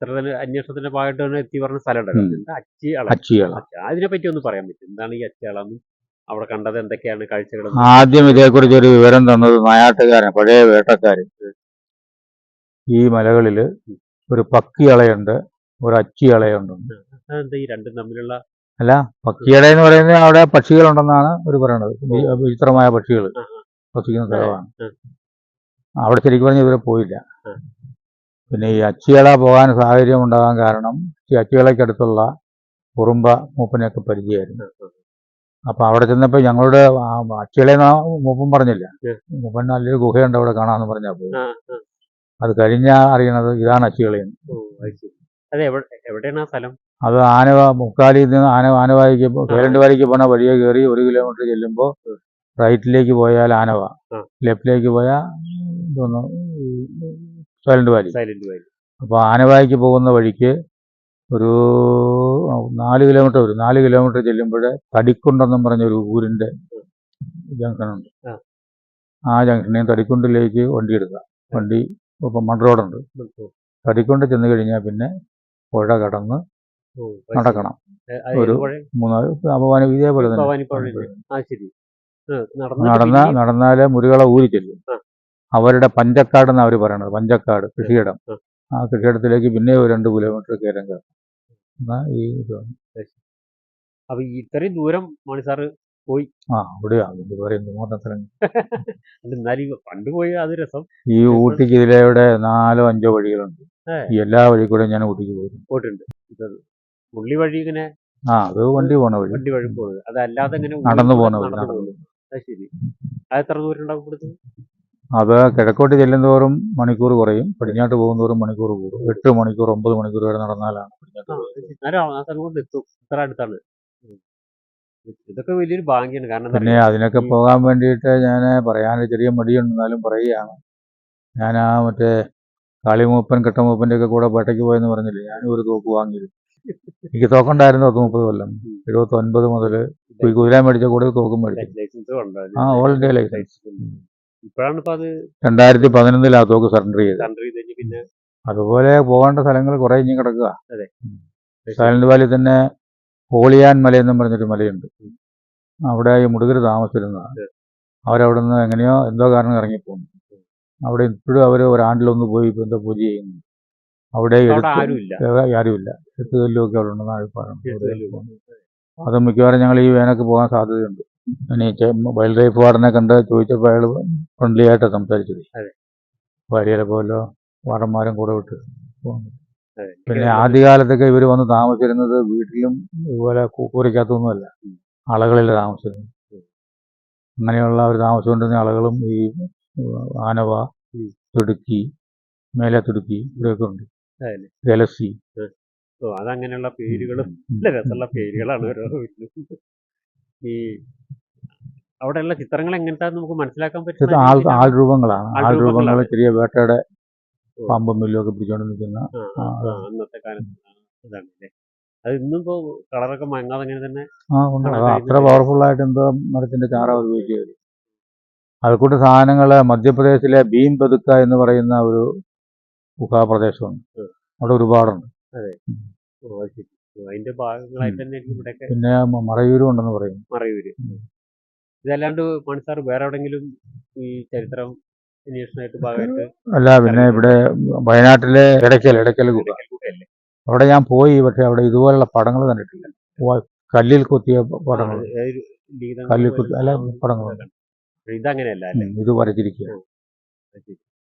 ഇത്ര അന്വേഷണത്തിന്റെ ഭാഗമായിട്ട് തന്നെ എത്തി പറഞ്ഞ സ്ഥലം ഉണ്ടല്ലോ ഉം. എന്താ അച്ചിയാള. അതിനെ പറ്റി ഒന്ന് പറയാൻ പറ്റും. എന്താണ് ഈ അച്ചിയാളെന്നും അവിടെ കണ്ടത് എന്തൊക്കെയാണ് കാഴ്ചകൾ ആദ്യം ഇതേക്കുറിച്ച് ഒരു വിവരം തന്നത് നായാട്ടുകാരൻ പഴയ വേട്ടക്കാരൻ. ഈ മലകളിൽ ഒരു പക്കി അളയുണ്ട് ഒരു അച്ചി അളയുണ്ട് എന്താ ഈ രണ്ടും തമ്മിലുള്ള അല്ല പക്കിയട എന്ന് പറയുന്നത് അവിടെ പക്ഷികളുണ്ടെന്നാണ് അവർ പറയുന്നത് വിചിത്രമായ പക്ഷികൾ വസിക്കുന്ന സ്ഥലമാണ്. അവിടെ ശരിക്കും പറഞ്ഞാൽ ഇവരെ പോയില്ല. പിന്നെ ഈ അച്ചിയള പോകാൻ സാഹചര്യം ഉണ്ടാകാൻ കാരണം ഈ അച്ചിയളയ്ക്കടുത്തുള്ള കുറുമ്പ മൂപ്പനെയൊക്കെ പരിചയമായിരുന്നു. അപ്പൊ അവിടെ ചെന്നപ്പോ ഞങ്ങളുടെ അച്ചിയളയെന്ന് മൂപ്പൻ പറഞ്ഞില്ല. മൂപ്പൻ നല്ലൊരു ഗുഹയുണ്ട് അവിടെ കാണാന്ന് പറഞ്ഞാൽ പോയി. അത് കഴിഞ്ഞാ അറിയണത് ഇതാണ് എവിടെ എവിടെയാണ് ആ സ്ഥലം? അത് ആനവ മുക്കാലിൽ നിന്ന് ആന ആനവായിക്ക് കേരണ്ട് വാലിക്ക് പോണ വഴിയെ കയറി ഒരു കിലോമീറ്റർ ചെല്ലുമ്പോൾ റൈറ്റിലേക്ക് പോയാൽ ആനവ. ലെഫ്റ്റിലേക്ക് പോയാൽ ഇതൊന്ന് സൈലന്റ് വാലി സൈലന്റ് വാലി അപ്പോൾ ആനവായിക്ക് പോകുന്ന വഴിക്ക് ഒരു നാല് കിലോമീറ്റർ വരും. നാല് കിലോമീറ്റർ ചെല്ലുമ്പോൾ തടിക്കുണ്ടെന്നും പറഞ്ഞ ഒരു ഊരിന്റെ ജംഗ്ഷനുണ്ട്. ആ. ജംഗ്ഷനിൽ തടിക്കുണ്ടിലേക്ക് വണ്ടി എടുക്കുക. വണ്ടി ഇപ്പം മൺറോഡുണ്ട് തടിക്കുണ്ട് ചെന്ന് കഴിഞ്ഞാൽ പിന്നെ പുഴ കടന്ന്. നടക്കണം. ഒരു? മൂന്നാൽ അപമാനം ഇതേപോലെ തന്നെ. ഭവാനി നടന്ന നടന്നാലേ മുരുകള ഊരി ചെല്ലും. അവരുടെ പഞ്ചക്കാട് എന്നാണ് അവർ പറയണത്. പഞ്ചക്കാട് കൃഷിയിടം. ആ. കൃഷിയിടത്തിലേക്ക് പിന്നെ ഒരു രണ്ട് കിലോമീറ്റർ കയറ്റം കയറും എന്നാ ഈ ഇതാണ് അപ്പൊ ഇത്രയും ദൂരം മണി സാറ് ആ അവിടെയാ. അതിന്റെ പറയുന്നത് അല്ല എന്നാലും പണ്ട് പോയി അത് രസം. ഈ ഊട്ടിക്ക് ഇതിലൂടെ നാലോ അഞ്ചോ വഴികളുണ്ട്. ഈ എല്ലാ വഴി കൂടെ ഞാൻ ഊട്ടിക്ക് പോയിരുന്നു പോയിട്ടുണ്ട്. പുള്ളി വഴി ഇങ്ങനെ ആ അത് വണ്ടി പോണ വഴി. വണ്ടി വഴി പോകുന്നത് അതല്ലാതെ ഇങ്ങനെ നടന്നു പോണ വഴി ശരി. അത് എത്ര ദൂരം ഉണ്ടാവും ഇവിടുന്ന്? അത് കിഴക്കോട്ട് ചെല്ലുന്തോറും മണിക്കൂർ കുറയും. പടിഞ്ഞാട്ട് പോകുന്നോറും മണിക്കൂർ കൂടും. എട്ട് മണിക്കൂർ ഒമ്പത് മണിക്കൂർ വരെ നടന്നാലാണ് പടിഞ്ഞാട്ട്. ഇതൊക്കെ വലിയൊരു ഭാഗ്യമാണ് കാരണം പിന്നെ അതിനൊക്കെ പോകാൻ വേണ്ടിയിട്ട് ഞാൻ പറയാൻ ചെറിയ മടിയുണ്ടെന്നാലും പറയുകയാണ്. ഞാൻ ആ മറ്റേ കാളിമൂപ്പൻ കെട്ടമൂപ്പന്റെ ഒക്കെ കൂടെ പേട്ടയ്ക്ക് പോയെന്ന് പറഞ്ഞില്ലേ? ഞാനും ഒരു തോക്ക് വാങ്ങിയിരുന്നു. എനിക്ക് തോക്കുണ്ടായിരുന്നു പത്ത് മുപ്പത് കൊല്ലം. എഴുപത്തി ഒൻപത് മുതൽ കുതിര മേടിച്ച കൂടെ തോക്കും മേടിച്ചു. ആ ഓൾ ഇന്ത്യ ലൈസൻസ്. ഇപ്പോഴാണ് ഇപ്പൊ അത് രണ്ടായിരത്തി പതിനൊന്നിൽ ആ തോക്ക് സറണ്ടർ ചെയ്തത്. സറണ്ടർ ചെയ്ത് കഴിഞ്ഞ് പിന്നെ അതുപോലെ പോകേണ്ട സ്ഥലങ്ങൾ കുറെ ഇനി കിടക്കുക. അതെ. സൈലന്റ് വാലി തന്നെ ഹോളിയാൻ മലയെന്നും പറഞ്ഞൊരു മലയുണ്ട്. അവിടെ ഈ മുടുകർ താമസിച്ചിരുന്നതാണ് അവരവിടെ നിന്ന് എങ്ങനെയോ എന്തോ കാരണം ഇറങ്ങിപ്പോന്നു. അവിടെ ഇപ്പോഴും അവർ ഒരാണ്ടിലൊന്ന് പോയി ഇപ്പൊ എന്തോ പൂജ ചെയ്യുന്നു. അവിടെ അവിടെ എഴുത്ത് ആരുമില്ല. വേറെ ആരുമില്ല. എത്തുകല്ലും ഒക്കെ അവിടെ ഉണ്ടെന്ന് എഴുത്തുകല്ലും. അത് മിക്കവാറും ഞങ്ങൾ ഈ വേനൊക്കെ പോകാൻ സാധ്യതയുണ്ട്. ഇനി വൈൽഡ് ലൈഫ് വാർഡനെ കണ്ട് ചോദിച്ചപ്പോൾ അയാൾ ഫ്രണ്ട്ലി ആയിട്ട് സംസാരിച്ചത്. അതെ. ഭാര്യയിലെ പോലെ വാർഡന്മാരും കൂടെ വിട്ട് പോകുന്നു. പിന്നെ ആദ്യകാലത്തൊക്കെ ഇവർ വന്ന് താമസിച്ചിരുന്നത് വീട്ടിലും ഇതുപോലെ കൂരയ്ക്കകത്തൊന്നുമല്ല. അളകളിൽ താമസിച്ചിരുന്നു അങ്ങനെയുള്ള അവർ താമസിച്ചുകൊണ്ടിരുന്ന ആളുകളും ഈ ആനവ തുടുക്കി മേലെ തുടുക്കി ഇവിടെയൊക്കെ ഉണ്ട്. ഗലസി അതങ്ങനെയുള്ള പേരുകളും രസമുള്ള പേരുകളാണ് ഓരോ ഈ അവിടെയുള്ള ചിത്രങ്ങൾ എങ്ങനത്തെ നമുക്ക് മനസ്സിലാക്കാൻ പറ്റും ആൾ ആൾ രൂപങ്ങളാണ്. ആൾ രൂപങ്ങൾ ചെറിയ വേട്ടയുടെ. പാമ്പും മില്ലും ഒക്കെ പിടിച്ചോണ്ട് നിൽക്കുന്ന അന്നത്തെ കാലത്ത് അതാണ് അത് ഇന്നും ഇപ്പോ കളറൊക്കെ മങ്ങാതെ അങ്ങനെ തന്നെ അത്ര. പവർഫുൾ ആയിട്ട് എന്തോ മരത്തിന്റെ ചാറ ഉപയോഗിച്ചത് അതുകൂട്ട് സാധനങ്ങൾ മധ്യപ്രദേശിലെ ഭീം പതുക്ക എന്ന് പറയുന്ന ഒരു ഗുഹാപ്രദേശമുണ്ട്. അവിടെ ഒരുപാടുണ്ട്. അതെ. അതിന്റെ ഭാഗങ്ങളായി തന്നെ ഇവിടെയൊക്കെ പിന്നെ മറയൂരും ഉണ്ടെന്ന് പറയും. മറയൂര്. ഇതല്ലാണ്ട് മണിസാർ വേറെ എവിടെങ്കിലും ഈ ചരിത്രം അന്വേഷണമായിട്ട് ഭാഗമായിട്ട് അല്ല പിന്നെ ഇവിടെ വയനാട്ടിലെ ഇടയ്ക്കൽ ഇടയ്ക്കൽ അവിടെ ഞാൻ പോയി പക്ഷെ അവിടെ ഇതുപോലുള്ള പടങ്ങൾ കണ്ടിട്ടില്ല. കല്ലിൽ കൊത്തിയ പടങ്ങൾ. കല്ലിൽ കുത്തി അല്ല പടങ്ങൾ. ഇതങ്ങനെയല്ല ഇത് വരച്ചിരിക്കുക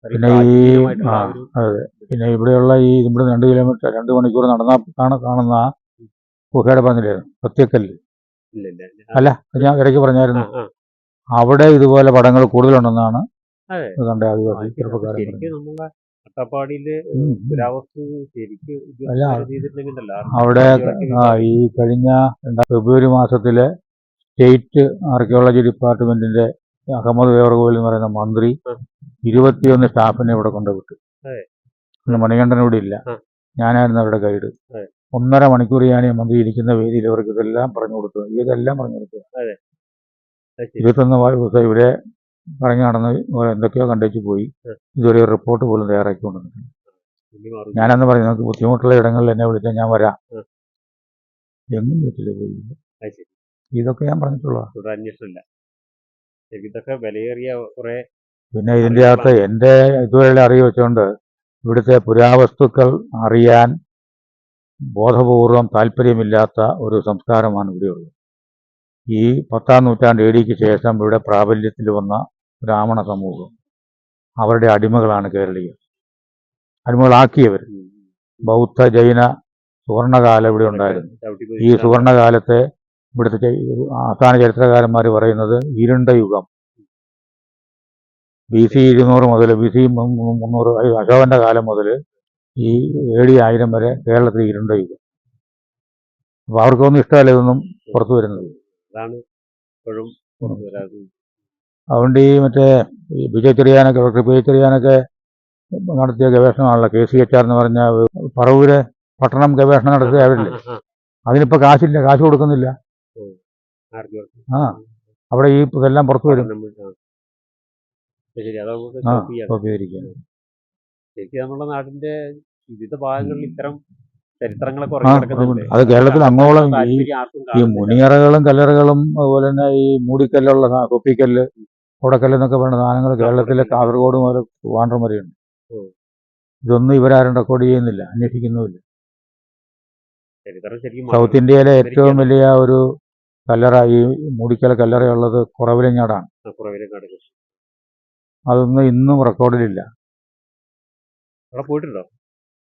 പിന്നെ ഈ അതെ. പിന്നെ ഇവിടെയുള്ള ഈ ഇവിടെ രണ്ട് കിലോമീറ്റർ രണ്ട് മണിക്കൂർ നടന്നാൽ കാണുന്ന ഗുഹയുടെ ഇല്ല, ഇല്ല. അല്ല ഞാൻ ഇടയ്ക്ക് പറഞ്ഞായിരുന്നു. അവിടെ ഇതുപോലെ പടങ്ങൾ കൂടുതലുണ്ടെന്നാണ് കണ്ട ആദിവാസി ചെറുപ്പക്കാരൻ അട്ടപ്പാടിയിൽ അവിടെ ഈ കഴിഞ്ഞ ഫെബ്രുവരി മാസത്തിലെ സ്റ്റേറ്റ് ആർക്കിയോളജി ഡിപ്പാർട്ട്മെന്റിന്റെ അഹമ്മദ് വേവർകോവിൽ എന്ന് പറയുന്ന മന്ത്രി. ഇരുപത്തിയൊന്ന് സ്റ്റാഫിനെ ഇവിടെ കൊണ്ടുവിട്ടു. മണികണ്ഠൻ ഇവിടെ ഇല്ല. ഞാനായിരുന്നു അവരുടെ ഗൈഡ്. ഒന്നര മണിക്കൂർ ഞാൻ മന്ത്രി ഇരിക്കുന്ന വേദിയിൽ അവർക്ക് ഇതെല്ലാം പറഞ്ഞു കൊടുത്തു. ഇതെല്ലാം പറഞ്ഞു കൊടുത്തു. ഇരുപത്തൊന്ന് ദിവസം ഇവിടെ പറഞ്ഞു നടന്ന് എന്തൊക്കെയോ കണ്ടേച്ച് പോയി. ഇതുവരെ ഒരു റിപ്പോർട്ട് പോലും തയ്യാറാക്കി ഞാനെന്ന് പറഞ്ഞു നമുക്ക് ബുദ്ധിമുട്ടുള്ള ഇടങ്ങളിൽ എന്നെ വിളിച്ചാൽ ഞാൻ വരാം. എന്നും പറ്റില്ല പോയി ഇതൊക്കെ ഞാൻ പറഞ്ഞിട്ടുള്ള ഇതൊക്കെ വിലയേറിയ കുറെ പിന്നെ ഇതിന്റെ അകത്ത് എന്റെ ഇതുവരെ അറിവ് വെച്ചുകൊണ്ട് ഇവിടുത്തെ പുരാവസ്തുക്കൾ അറിയാൻ ബോധപൂർവം താല്പര്യമില്ലാത്ത ഒരു സംസ്കാരമാണ് ഇവിടെയുള്ളത്. ഈ പത്താം നൂറ്റാണ്ട് എ ഡിക്ക് ശേഷം ഇവിടെ പ്രാബല്യത്തിൽ വന്ന ബ്രാഹ്മണ സമൂഹം അവരുടെ അടിമകളാണ് കേരളീയർ. അടിമകളാക്കിയവർ. ബൗദ്ധ ജൈന സുവർണകാലം ഇവിടെ ഉണ്ടായിരുന്നു. ഈ സുവർണകാലത്തെ ഇവിടുത്തെ ആസ്ഥാന ചരിത്രകാരന്മാർ പറയുന്നത് ഇരുണ്ട യുഗം. ബി സി ഇരുന്നൂറ് മുതൽ ബി സി മുന്നൂറ് അശോകന്റെ കാലം മുതൽ ഈ എ ഡി ആയിരം വരെ കേരളത്തിൽ ഇരുണ്ട യുഗം. അപ്പൊ അവർക്കൊന്നും ഇഷ്ടമല്ല ഇതൊന്നും പുറത്തു വരുന്നത്. അതാണ് ഇപ്പോഴും പുറത്തു വരാതെ അതുകൊണ്ട് ഈ മറ്റേ ഈ വിജയ് ചെറിയാനൊക്കെ ഡോക്ടർ വിജയ് ചെറിയാനൊക്കെ നടത്തിയ ഗവേഷണമാണല്ലോ. കെ സി എച്ച് ആർ എന്ന് പറഞ്ഞ പറവൂര് പട്ടണം ഗവേഷണം നടത്തിയ അവരില്ലേ അതിനിപ്പോ കാശില്ല കാശ് കൊടുക്കുന്നില്ല. ആ അവിടെ ഈ ഇതെല്ലാം പുറത്തു വരും. ആ. അത് നമുക്ക് ആ stop ചെയ്യാം. കോപ്പീകരിക്കാൻ ശരിക്കും നമ്മുടെ നാടിന്റെ വിവിധ ഭാഗങ്ങളിൽ ഇത്തരം ചരിത്രങ്ങളെ അത് കേരളത്തിൽ അങ്ങോളം ഈ മുനിയറകളും കല്ലറകളും അതുപോലെ തന്നെ ഈ മൂടിക്കല്ലുള്ള കൊപ്പിക്കല്ല് കൊടക്കല്ല് എന്നൊക്കെ പറയുന്ന സാധനങ്ങൾ കേരളത്തിലെ കാസർഗോഡ് മുതൽ ട്രിവാൻഡ്രം വരെയുണ്ട്. ഇതൊന്നും ഇവരാരും റെക്കോർഡ് ചെയ്യുന്നില്ല അന്വേഷിക്കുന്നുമില്ല. സൗത്ത് ഇന്ത്യയിലെ ഏറ്റവും വലിയ ഒരു കല്ലറ ഈ മൂടിക്കല കല്ലറയുള്ളത് കുറവിലങ്ങാടാണ്. അതൊന്നും ഇന്നും റെക്കോർഡിലില്ല. അവിടെ പോയിട്ടുണ്ടോ?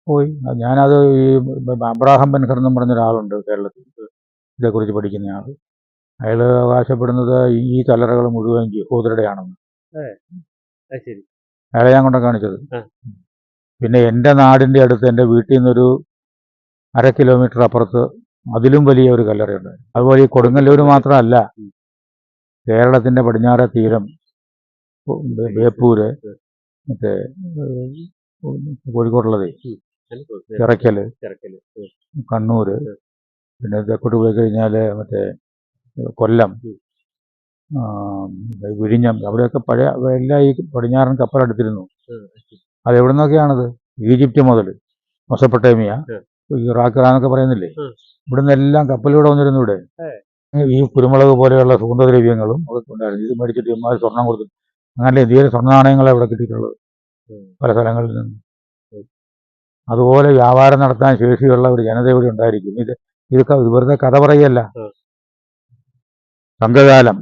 പോയി. ഞാനത് ഈ അബ്രാഹം ബെൻഹർ എന്നും പറഞ്ഞ ഒരാളുണ്ട് കേരളത്തിൽ. ഇതേക്കുറിച്ച് പഠിക്കുന്ന ആൾ. അയാൾ അവകാശപ്പെടുന്നത് ഈ- കല്ലറകൾ മുഴുവൻ യഹൂദരുടെയാണെന്ന്. ശരി. അയാളെ ഞാൻ കൊണ്ട കാണിച്ചത്. പിന്നെ എന്റെ നാടിന്റെ അടുത്ത് എന്റെ വീട്ടിൽ നിന്നൊരു അര കിലോമീറ്റർ അപ്പുറത്ത് അതിലും വലിയ ഒരു കല്ലറയുണ്ട്. അതുപോലെ ഈ കൊടുങ്ങല്ലൂർ മാത്രമല്ല. കേരളത്തിന്റെ പടിഞ്ഞാറ തീരം ബേപ്പൂര് മറ്റേ കോഴിക്കോടുള്ളത്. ചിറക്കൽ. കണ്ണൂര്. പിന്നെ തെക്കോട്ട് പോയി കഴിഞ്ഞാൽ മറ്റേ കൊല്ലം. വിഴിഞ്ഞം. അവിടെയൊക്കെ പഴയ എല്ലാം ഈ പടിഞ്ഞാറൻ കപ്പലെടുത്തിരുന്നു. അത് എവിടെ നിന്നൊക്കെയാണത് ഈജിപ്റ്റ് മുതൽ. മൊസപ്പൊട്ടേമിയ. ഇറാഖ് എന്നൊക്കെ പറയുന്നില്ലേ. ഇവിടുന്ന് എല്ലാം കപ്പലിലൂടെ വന്നിരുന്നു ഇവിടെ. ഈ കുരുമുളക് പോലെയുള്ള സുഗന്ധദ്രവ്യങ്ങളും അതൊക്കെ ഉണ്ടായിരുന്നു. ഇത് മേടിച്ചിട്ട് ഇമാര് സ്വർണം കൊടുത്തു. അങ്ങനെ ഇതുവരെ സ്വർണ നാണയങ്ങളാണ് ഇവിടെ കിട്ടിയിട്ടുള്ളത്. പല സ്ഥലങ്ങളിൽ നിന്ന്. അതുപോലെ വ്യാപാരം നടത്താൻ ശേഷിയുള്ള ഒരു ജനത ഇവിടെ ഉണ്ടായിരിക്കും. ഇത് ഇത് വെറുതെ കഥ പറയല്ല സംഘകാലം.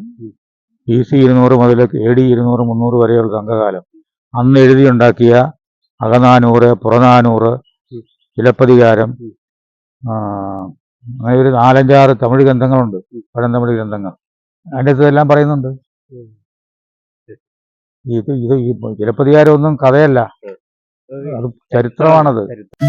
ബി സി ഇരുന്നൂറ് മുതൽ എ ഡി ഇരുന്നൂറ് മുന്നൂറ് വരെയുള്ള സംഘകാലം. അന്ന് എഴുതിയുണ്ടാക്കിയ അകനാനൂറ് പുറനാനൂറ്. ചിലപ്പതികാരം അങ്ങനെ ഒരു നാലഞ്ചാറ് തമിഴ് ഗ്രന്ഥങ്ങളുണ്ട്. പഴം തമിഴ് ഗ്രന്ഥങ്ങൾ. അതിന്റെ അകത്തെല്ലാം പറയുന്നുണ്ട്. ഇത് ഇത് ഈ ഒന്നും കഥയല്ല. അത് ചരിത്രമാണത്. ചരിത്രം.